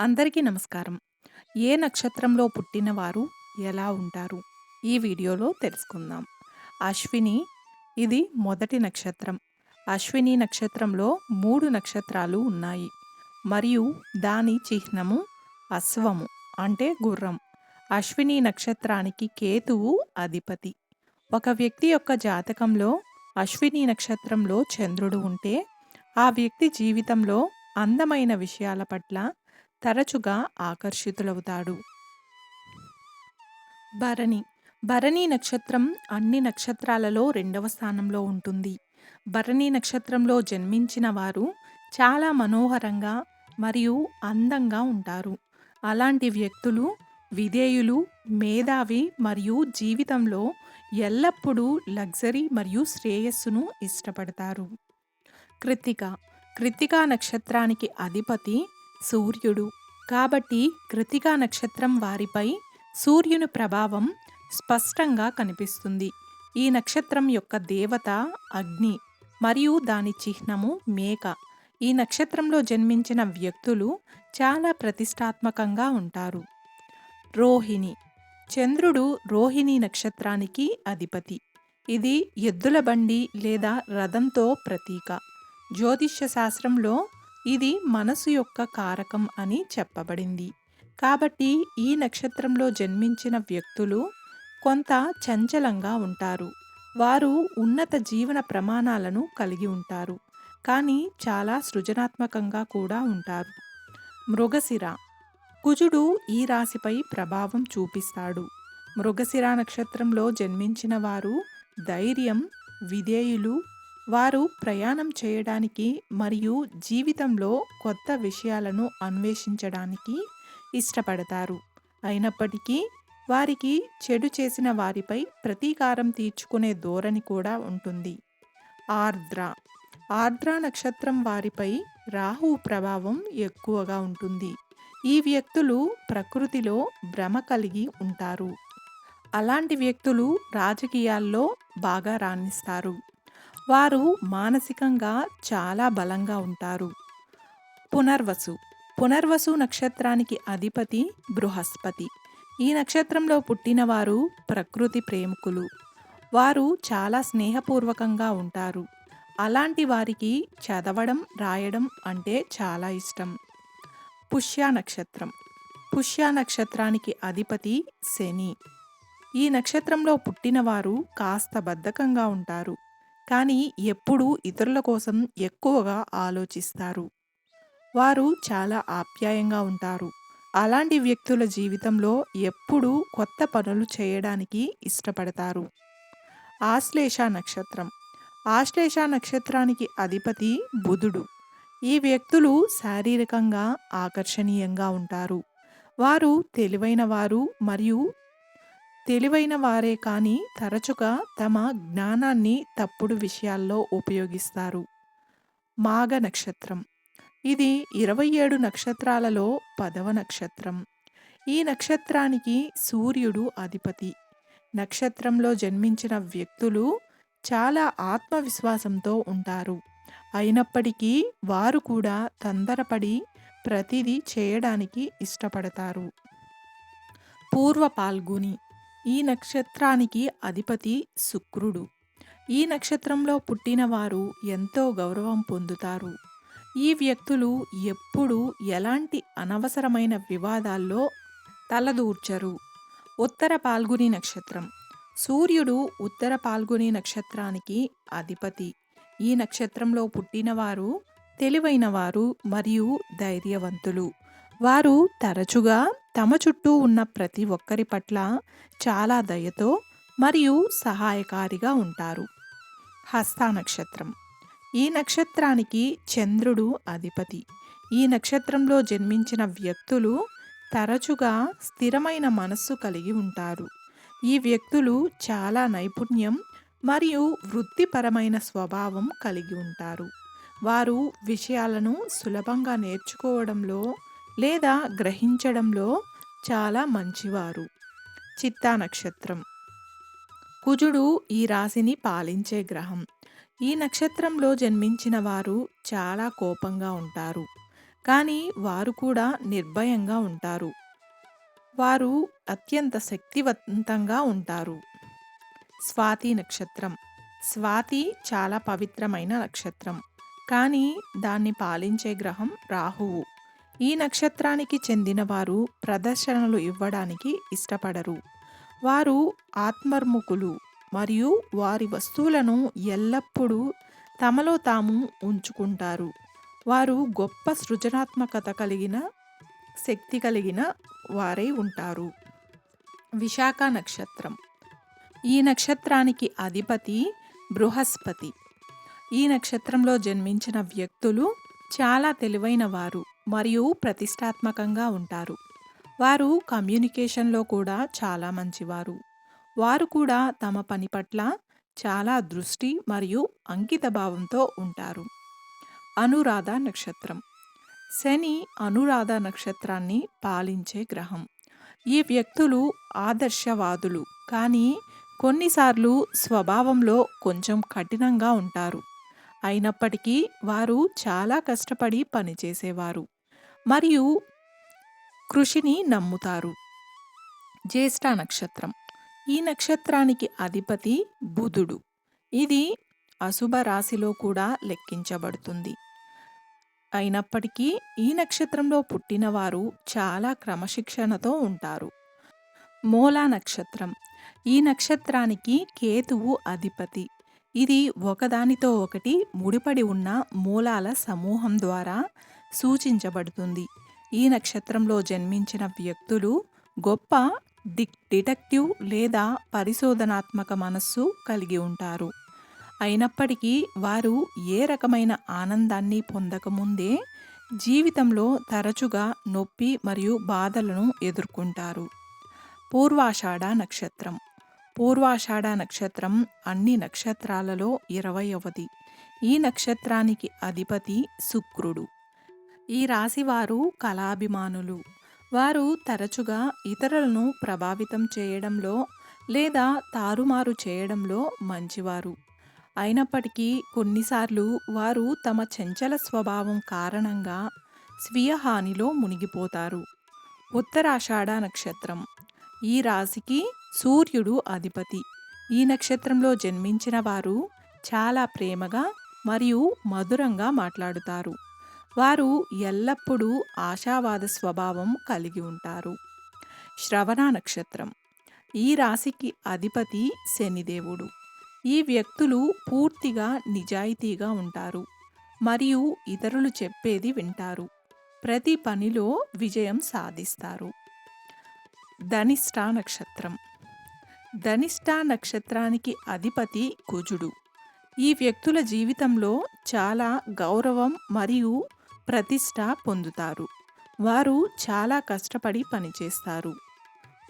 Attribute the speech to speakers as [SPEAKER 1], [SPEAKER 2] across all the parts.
[SPEAKER 1] అందరికీ నమస్కారం. ఏ నక్షత్రంలో పుట్టినవారు ఎలా ఉంటారు? ఈ వీడియోలో తెలుసుకుందాం. అశ్విని ఇది మొదటి నక్షత్రం. అశ్విని నక్షత్రంలో మూడు నక్షత్రాలు ఉన్నాయి. మరియు దాని చిహ్నము అశ్వము అంటే గుర్రం. అశ్విని నక్షత్రానికి కేతువు అధిపతి. ఒక వ్యక్తి యొక్క జాతకంలో అశ్విని నక్షత్రంలో చంద్రుడు ఉంటే ఆ వ్యక్తి జీవితంలో అందమైన విషయాల పట్ల తరచుగా ఆకర్షితులవుతాడు. భరణి. భరణి నక్షత్రం అన్ని నక్షత్రాలలో రెండవ స్థానంలో ఉంటుంది. భరణి నక్షత్రంలో జన్మించిన వారు చాలా మనోహరంగా మరియు అందంగా ఉంటారు. అలాంటి వ్యక్తులు విధేయులు మేధావి మరియు జీవితంలో ఎల్లప్పుడూ లగ్జరీ మరియు శ్రేయస్సును ఇష్టపడతారు. కృత్తిక కృత్తికా నక్షత్రానికి అధిపతి సూర్యుడు. కాబట్టి కృతికా నక్షత్రం వారిపై సూర్యుని ప్రభావం స్పష్టంగా కనిపిస్తుంది. ఈ నక్షత్రం యొక్క దేవత అగ్ని మరియు దాని చిహ్నము మేక. ఈ నక్షత్రంలో జన్మించిన వ్యక్తులు చాలా ప్రతిష్టాత్మకంగా ఉంటారు. రోహిణి. చంద్రుడు రోహిణి నక్షత్రానికి అధిపతి. ఇది ఎద్దుల బండి లేదా రథంతో ప్రతీక. జ్యోతిష్య శాస్త్రంలో ఇది మనసు యొక్క కారకం అని చెప్పబడింది. కాబట్టి ఈ నక్షత్రంలో జన్మించిన వ్యక్తులు కొంత చంచలంగా ఉంటారు. వారు ఉన్నత జీవన ప్రమాణాలను కలిగి ఉంటారు. కానీ చాలా సృజనాత్మకంగా కూడా ఉంటారు. మృగశిర. కుజుడు ఈ రాశిపై ప్రభావం చూపిస్తాడు. మృగశిర నక్షత్రంలో జన్మించిన వారు ధైర్యం విధేయులు వారు ప్రయాణం చేయడానికి మరియు జీవితంలో కొత్త విషయాలను అన్వేషించడానికి ఇష్టపడతారు. అయినప్పటికీ వారికి చెడు చేసిన వారిపై ప్రతీకారం తీర్చుకునే ధోరణి కూడా ఉంటుంది. ఆర్ద్ర. ఆర్ద్ర నక్షత్రం వారిపై రాహు ప్రభావం ఎక్కువగా ఉంటుంది. ఈ వ్యక్తులు ప్రకృతిలో భ్రమ కలిగి ఉంటారు. అలాంటి వ్యక్తులు రాజకీయాల్లో బాగా రాణిస్తారు. వారు మానసికంగా చాలా బలంగా ఉంటారు. పునర్వసు. పునర్వసు నక్షత్రానికి అధిపతి బృహస్పతి. ఈ నక్షత్రంలో పుట్టినవారు ప్రకృతి ప్రేమికులు. వారు చాలా స్నేహపూర్వకంగా ఉంటారు. అలాంటి వారికి చదవడం రాయడం అంటే చాలా ఇష్టం. పుష్య నక్షత్రం. పుష్య నక్షత్రానికి అధిపతి శని. ఈ నక్షత్రంలో పుట్టినవారు కాస్త బద్ధకంగా ఉంటారు. కానీ ఎప్పుడూ ఇతరుల కోసం ఎక్కువగా ఆలోచిస్తారు. వారు చాలా ఆప్యాయంగా ఉంటారు. అలాంటి వ్యక్తుల జీవితంలో ఎప్పుడూ కొత్త పనులు చేయడానికి ఇష్టపడతారు. ఆశ్లేష నక్షత్రం. ఆశ్లేష నక్షత్రానికి అధిపతి బుధుడు. ఈ వ్యక్తులు శారీరకంగా ఆకర్షణీయంగా ఉంటారు. వారు తెలివైన వారు మరియు తెలివైన వారే కానీ తరచుగా తమ జ్ఞానాన్ని తప్పుడు విషయాల్లో ఉపయోగిస్తారు. మాఘ నక్షత్రం. ఇది ఇరవై ఏడు నక్షత్రాలలో పదవ నక్షత్రం. ఈ నక్షత్రానికి సూర్యుడు అధిపతి. నక్షత్రంలో జన్మించిన వ్యక్తులు చాలా ఆత్మవిశ్వాసంతో ఉంటారు. అయినప్పటికీ వారు కూడా తొందరపడి ప్రతిదీ చేయడానికి ఇష్టపడతారు. పూర్వ పాల్గొని ఈ నక్షత్రానికి అధిపతి శుక్రుడు. ఈ నక్షత్రంలో పుట్టినవారు ఎంతో గౌరవం పొందుతారు. ఈ వ్యక్తులు ఎప్పుడూ ఎలాంటి అనవసరమైన వివాదాల్లో తలదూర్చరు. ఉత్తర పాల్గొని నక్షత్రం. సూర్యుడు ఉత్తర పాల్గొని నక్షత్రానికి అధిపతి. ఈ నక్షత్రంలో పుట్టినవారు తెలివైనవారు మరియు ధైర్యవంతులు. వారు తరచుగా తమ చుట్టూ ఉన్న ప్రతి ఒక్కరి పట్ల చాలా దయతో మరియు సహాయకారిగా ఉంటారు. హస్త నక్షత్రం. ఈ నక్షత్రానికి చంద్రుడు అధిపతి. ఈ నక్షత్రంలో జన్మించిన వ్యక్తులు తరచుగా స్థిరమైన మనస్సు కలిగి ఉంటారు. ఈ వ్యక్తులు చాలా నైపుణ్యం మరియు వృత్తిపరమైన స్వభావం కలిగి ఉంటారు. వారు విషయాలను సులభంగా నేర్చుకోవడంలో లేదా గ్రహించడంలో చాలా మంచివారు. చిత్తా నక్షత్రం. కుజుడు ఈ రాశిని పాలించే గ్రహం. ఈ నక్షత్రంలో జన్మించిన వారు చాలా కోపంగా ఉంటారు. కానీ వారు కూడా నిర్భయంగా ఉంటారు. వారు అత్యంత శక్తివంతంగా ఉంటారు. స్వాతి నక్షత్రం. స్వాతి చాలా పవిత్రమైన నక్షత్రం. కానీ దాన్ని పాలించే గ్రహం రాహువు. ఈ నక్షత్రానికి చెందిన వారు ప్రదర్శనలు ఇవ్వడానికి ఇష్టపడరు. వారు ఆత్మర్ముఖులు మరియు వారి వస్తువులను ఎల్లప్పుడూ తమలో తాము ఉంచుకుంటారు. వారు గొప్ప సృజనాత్మకత కలిగిన శక్తి కలిగిన వారై ఉంటారు. విశాఖ నక్షత్రం. ఈ నక్షత్రానికి అధిపతి బృహస్పతి. ఈ నక్షత్రంలో జన్మించిన వ్యక్తులు చాలా తెలివైన వారు మరియు ప్రతిష్టాత్మకంగా ఉంటారు. వారు కమ్యూనికేషన్లో కూడా చాలా మంచివారు. వారు కూడా తమ పని పట్ల చాలా దృష్టి మరియు అంకిత భావంతో ఉంటారు. అనురాధ నక్షత్రం. శని అనురాధ నక్షత్రాన్ని పాలించే గ్రహం. ఈ వ్యక్తులు ఆదర్శవాదులు కానీ కొన్నిసార్లు స్వభావంలో కొంచెం కఠినంగా ఉంటారు. అయినప్పటికీ వారు చాలా కష్టపడి పనిచేసేవారు. మరియు కృషిని నమ్ముతారు. జ్యేష్ఠ నక్షత్రం. ఈ నక్షత్రానికి అధిపతి బుధుడు. ఇది అశుభ రాశిలో కూడా లెక్కించబడుతుంది. అయినప్పటికీ ఈ నక్షత్రంలో పుట్టిన వారు చాలా క్రమశిక్షణతో ఉంటారు. మూలా నక్షత్రం. ఈ నక్షత్రానికి కేతువు అధిపతి. ఇది ఒకదానితో ఒకటి ముడిపడి ఉన్న మూలాల సమూహం ద్వారా సూచించబడుతుంది. ఈ నక్షత్రంలో జన్మించిన వ్యక్తులు గొప్ప దిక్ డిటెక్టివ్ లేదా పరిశోధనాత్మక మనస్సు కలిగి ఉంటారు. అయినప్పటికీ వారు ఏ రకమైన ఆనందాన్ని పొందకముందే జీవితంలో తరచుగా నొప్పి మరియు బాధలను ఎదుర్కొంటారు. పూర్వాషాఢ నక్షత్రం. పూర్వాషాఢ నక్షత్రం అన్ని నక్షత్రాలలో ఇరవయవది ఈ నక్షత్రానికి అధిపతి శుక్రుడు. ఈ రాశివారు కళాభిమానులు. వారు తరచుగా ఇతరులను ప్రభావితం చేయడంలో లేదా తారుమారు చేయడంలో మంచివారు. అయినప్పటికీ కొన్నిసార్లు వారు తమ చంచల స్వభావం కారణంగా స్వీయ హానిలో మునిగిపోతారు. ఉత్తరాషాఢ నక్షత్రం. ఈ రాశికి సూర్యుడు అధిపతి. ఈ నక్షత్రంలో జన్మించిన వారు చాలా ప్రేమగా మరియు మధురంగా మాట్లాడుతారు. వారు ఎల్లప్పుడూ ఆశావాద స్వభావం కలిగి ఉంటారు. శ్రవణ నక్షత్రం. ఈ రాశికి అధిపతి శనిదేవుడు. ఈ వ్యక్తులు పూర్తిగా నిజాయితీగా ఉంటారు. మరియు ఇతరులు చెప్పేది వింటారు. ప్రతి పనిలో విజయం సాధిస్తారు. ధనిష్ట నక్షత్రం. ధనిష్ట నక్షత్రానికి అధిపతి కుజుడు. ఈ వ్యక్తుల జీవితంలో చాలా గౌరవం మరియు ప్రతిష్ట పొందుతారు. వారు చాలా కష్టపడి పనిచేస్తారు.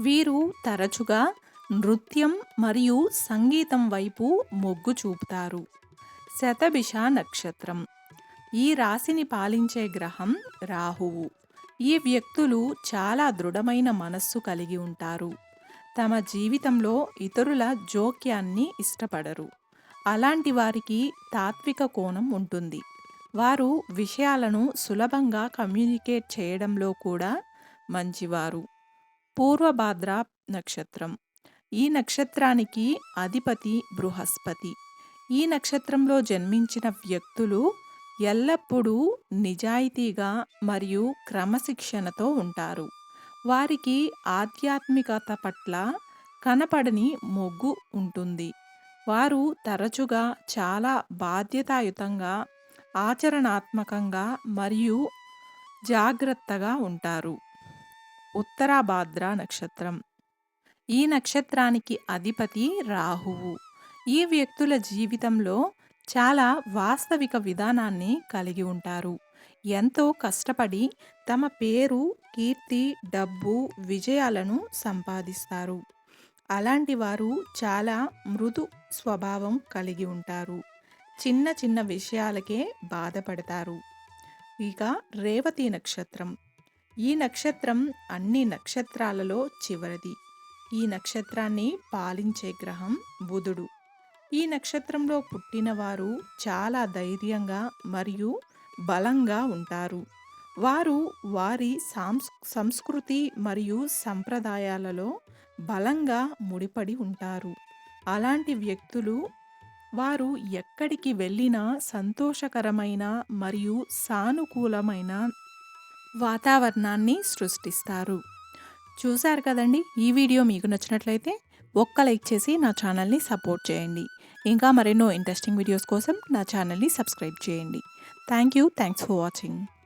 [SPEAKER 1] వీరు తరచుగా నృత్యం మరియు సంగీతం వైపు మొగ్గు చూపుతారు. శతభిష నక్షత్రం. ఈ రాశిని పాలించే గ్రహం రాహువు. ఈ వ్యక్తులు చాలా దృఢమైన మనస్సు కలిగి ఉంటారు. తమ జీవితంలో ఇతరుల జోక్యాన్ని ఇష్టపడరు. అలాంటి వారికి తాత్విక కోణం ఉంటుంది. వారు విషయాలను సులభంగా కమ్యూనికేట్ చేయడంలో కూడా మంచివారు. పూర్వభాద్ర నక్షత్రం. ఈ నక్షత్రానికి అధిపతి బృహస్పతి. ఈ నక్షత్రంలో జన్మించిన వ్యక్తులు ఎల్లప్పుడూ నిజాయితీగా మరియు క్రమశిక్షణతో ఉంటారు. వారికి ఆధ్యాత్మికత పట్ల కనపడని మొగ్గు ఉంటుంది. వారు తరచుగా చాలా బాధ్యతాయుతంగా ఆచరణాత్మకంగా మరియు జాగ్రత్తగా ఉంటారు. ఉత్తరాభాద్ర నక్షత్రం. ఈ నక్షత్రానికి అధిపతి రాహువు. ఈ వ్యక్తుల జీవితంలో చాలా వాస్తవిక విధానాన్ని కలిగి ఉంటారు. ఎంతో కష్టపడి తమ పేరు కీర్తి డబ్బు విజయాలను సంపాదిస్తారు. అలాంటి వారు చాలా మృదు స్వభావం కలిగి ఉంటారు. చిన్న చిన్న విషయాలకే బాధపడతారు. ఇక రేవతి నక్షత్రం. ఈ నక్షత్రం అన్ని నక్షత్రాలలో చివరిది. ఈ నక్షత్రాన్ని పాలించే గ్రహం బుధుడు. ఈ నక్షత్రంలో పుట్టినవారు చాలా ధైర్యంగా మరియు బలంగా ఉంటారు. వారు వారి సాంస్ సంస్కృతి మరియు సంప్రదాయాలలో బలంగా ముడిపడి ఉంటారు. అలాంటి వ్యక్తులు వారు ఎక్కడికి వెళ్ళినా సంతోషకరమైన మరియు సానుకూలమైన వాతావరణాన్ని సృష్టిస్తారు. చూశారు కదండి? ఈ వీడియో మీకు నచ్చినట్లయితే ఒక్క లైక్ చేసి నా ఛానల్ని సపోర్ట్ చేయండి. ఇంకా మరెన్నో ఇంట్రెస్టింగ్ వీడియోస్ కోసం నా ఛానల్ని సబ్స్క్రైబ్ చేయండి. Thank you. Thanks for watching.